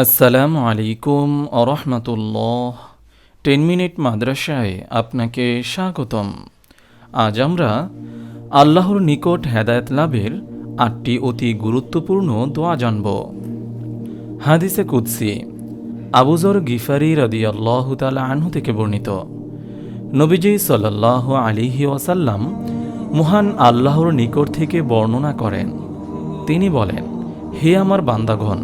আসসালামু আলাইকুম আরহামতুল্লাহ। Ten minute মাদ্রাসায় আপনাকে স্বাগতম। আজ আমরা আল্লাহর নিকট হেদায়েত লাভের আটটি অতি গুরুত্বপূর্ণ দোয়া জানব। হাদিসে কুদ্সি আবুজর গিফারি রদি আল্লাহ তালা আনহু থেকে বর্ণিত, নবীজি সাল্লাহ আলিহি ওয়াসাল্লাম মহান আল্লাহর নিকট থেকে বর্ণনা করেন। তিনি বলেন, হে আমার বান্দাগণ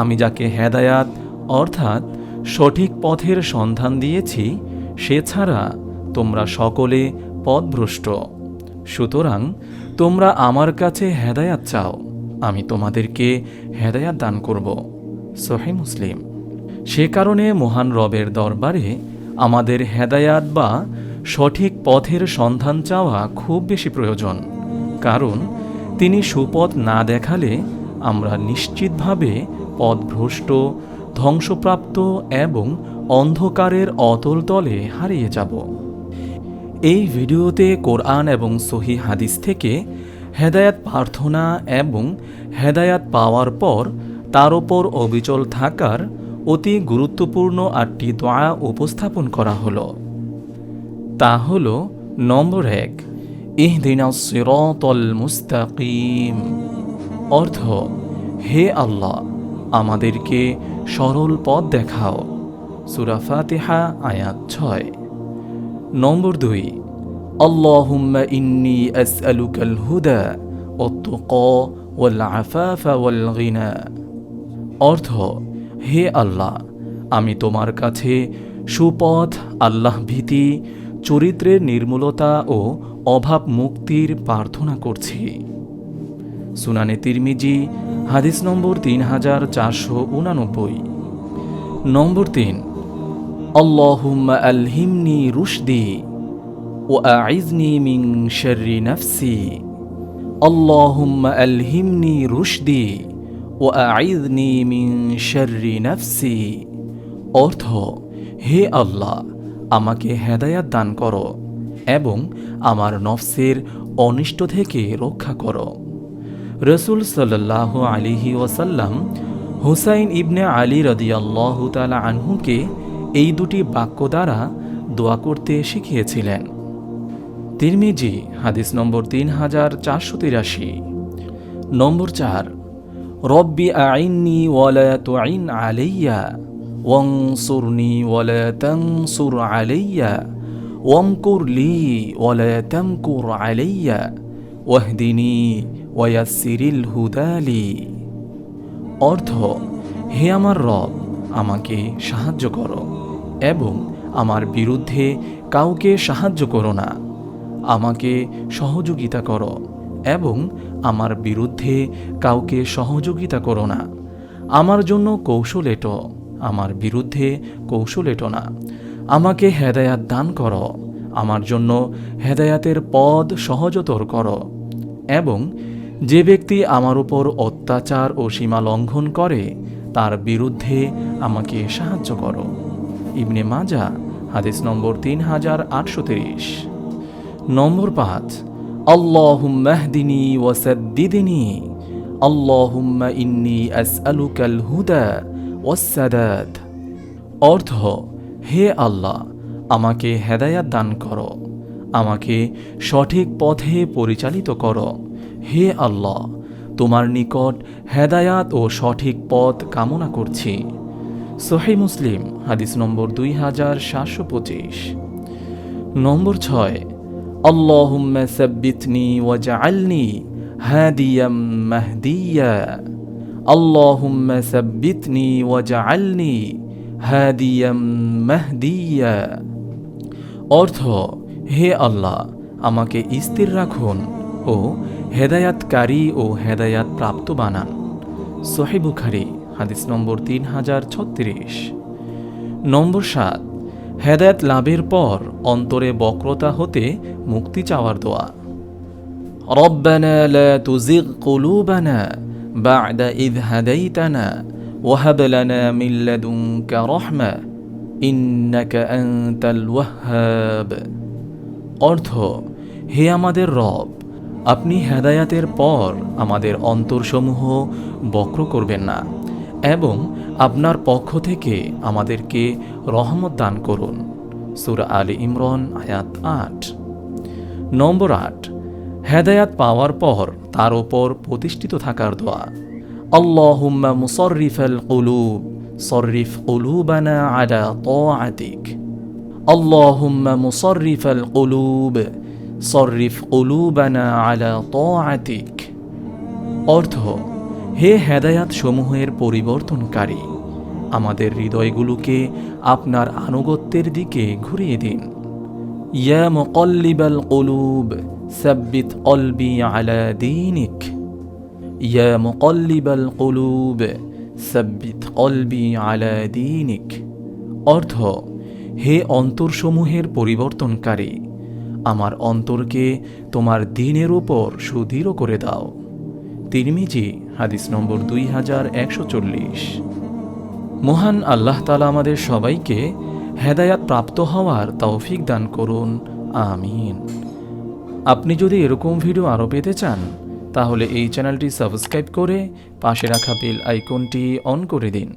আমি যাকে হেদায়াত, অর্থাৎ সঠিক পথের সন্ধান দিয়েছি, সে ছাড়া তোমরা সকলে পথভ্রষ্ট। সুতরাং তোমরা আমার কাছে হেদায়াত চাও, আমি তোমাদেরকে হেদায়াত দান করব। সহি মুসলিম। সে কারণে মহান রবের দরবারে আমাদের হেদায়াত বা সঠিক পথের সন্ধান চাওয়া খুব বেশি প্রয়োজন, কারণ তিনি সুপথ না দেখালে আমরা নিশ্চিতভাবে পদভ্রষ্ট ধ্বংসপ্রাপ্ত এবং অন্ধকারের অতল তলে হারিয়ে যাব। এই ভিডিওতে কোরআন এবং সহি হাদিস থেকে হেদায়াত প্রার্থনা এবং হেদায়াত পাওয়ার পর তার ওপর অবিচল থাকার অতি গুরুত্বপূর্ণ আটটি দোয়া উপস্থাপন করা হলো। তা হল নম্বর এক ইহদিনা সিরতল মুস্তাকিম। অর্থ, হে আল্লাহ, আমাদেরকে সরল পথ দেখাও। সুরাফাতেহা আয়াত ছয়। নম্বর দুই, আল্লাহুম্মা ইন্নি এস আসআলুকাল হুদা অত্তুকা ওয়াল আফাফা ওয়াল গিনা। অর্থ, হে আল্লাহ, আমি তোমার কাছে সুপথ, আল্লাহ ভীতি, চরিত্রের নির্মূলতা ও অভাব মুক্তির প্রার্থনা করছি। সুনানে তিরমিজি, হাদিস নম্বর তিন হাজার চারশো উনানব্বই। নম্বর তিন, আল্লাহুম্মা আলহিমনি রুশদি ও আইজনি মিং শর্রি নফসি। আল্লাহুম্মা আলহিমনি রুশদি ও আইজনি মিং শর্রি নফসি। অর্থ, হে আল্লাহ, আমাকে হেদায়াত দান করো এবং আমার নফসের অনিষ্ট থেকে রক্ষা করো। রসুল সাল্লাহ আলিহি ওয়াসাল্লাম হুসাইন ইবনে আলী রদিয়াল্লাহ তালা আনহুকে এই দুটি বাক্য দ্বারা দোয়া করতে শিখিয়েছিলেন। তিরমিজি, হাদিস নম্বর তিন হাজার চারশো তিরাশি। নম্বর চার, রব্বি আইননি ওয়ালা তুআইন আলাইয়া ওয়াংসুরনি ওয়ালা তানসুর আলাইয়া ওয়ামকুর লি ওয়ালা আলাইয়া, ওয়াহদিনী ওয়াসিরিল হুদালি অর্থ, হে আমার রব, আমাকে সাহায্য করো এবং আমার বিরুদ্ধে কাউকে সাহায্য করো না। আমাকে সহযোগিতা করো এবং আমার বিরুদ্ধে কাউকে সহযোগিতা করো না। আমার জন্য কৌশল এটো, আমার বিরুদ্ধে কৌশল এটো না। আমাকে হেদায়াত দান করো, আমার জন্য হেদায়াতের পদ সহজতর করো এবং যে ব্যক্তি আমার উপর অত্যাচার ও সীমা লঙ্ঘন করে, তার বিরুদ্ধে আমাকে সাহায্য করো। ইবনে মাজা হাদিস নম্বর তিন হাজার আটশো তিরিশ। নম্বর পাঁচ আল্লাহুম্মাহদিনী ওয়াসাদ্দিদিনী আল্লাহুম্মা ইন্নি আসআলুকাল হুদা ওয়াসাদাত অর্থ, হে আল্লাহ, আমাকে হেদায়াত দান করো। আমাকে সঠিক পথে পরিচালিত করো। হে আল্লাহ, তোমার নিকট হেদায়াত ও সঠিক পথ কামনা করছি। সোহে মুসলিম, হাদিস নম্বর দুই হাজার সাতশো পঁচিশ। নম্বর ছয়, আল্লাহুম্মা সাব্বিতনি ওয়াজআলনি হাদিয়াম মাহদিয়া। আল্লাহুম্মা সাব্বিতনি ওয়াজআলনি হাদিয়াম মাহদিয়া। অর্থ হে আল্লাহ আমাকে স্থির রাখুন ও হেদায়াতকারী ও হেদায়াত প্রাপ্ত বানান সোহেবুখারি হাদিস নম্বর তিন হাজার ছত্রিশ নম্বর সাত হেদায়াত লাভের পর অন্তরে বক্রতা হতে মুক্তি চাওয়ার দোয়া ربنا لا تزغ قلوبنا بعد إذ هديتنا وهب لنا من لدنك رحمة إنك أنت الوهاب অর্থ, হে আমাদের রব, আপনি হেদায়াতের পর আমাদের অন্তরসমূহ বক্র করবেন না এবং আপনার পক্ষ থেকে আমাদেরকে রহমত দান করুন। সুরা আলী ইমরান, আয়াত আট। নম্বর আট, হেদায়াত পাওয়ার পর তার ওপর প্রতিষ্ঠিত থাকার দোয়া। আল্লাহুম্মা মুসররিফাল কুলুব সররিফ কুলুবানা আলা তাআতিক। আল্লাহুম্মা মুসররিফাল কুলুব সররিফ কুলুবানা আলা তাআতিক অর্থ, হে হেদায়াত সমূহের পরিবর্তনকারী, আমাদের হৃদয়গুলোকে আপনার আনুগত্যের দিকে ঘুরিয়ে দিন। ইয়া মুকল্লিবাল কুলুব সাব্বিত কলবি আলা দীনিক। ইয়া মুকল্লিবাল কুলুব সাব্বিত কলবি আলা দীনিক। অর্থ হে অন্তরসমূহের পরিবর্তনকারী, আমার অন্তরকে তোমার দিনের উপর সুদৃঢ় করে দাও। তিরমিজি, হাদিস নম্বর দুই হাজার একশো চল্লিশ। মহান আল্লাহ তালা আমাদের সবাইকে হেদায়াত প্রাপ্ত হওয়ার তৌফিক দান করুন। আমিন। আপনি যদি এরকম ভিডিও আরও পেতে চান, তাহলে এই চ্যানেলটি সাবস্ক্রাইব করে পাশে রাখা বেল আইকনটি অন করে দিন।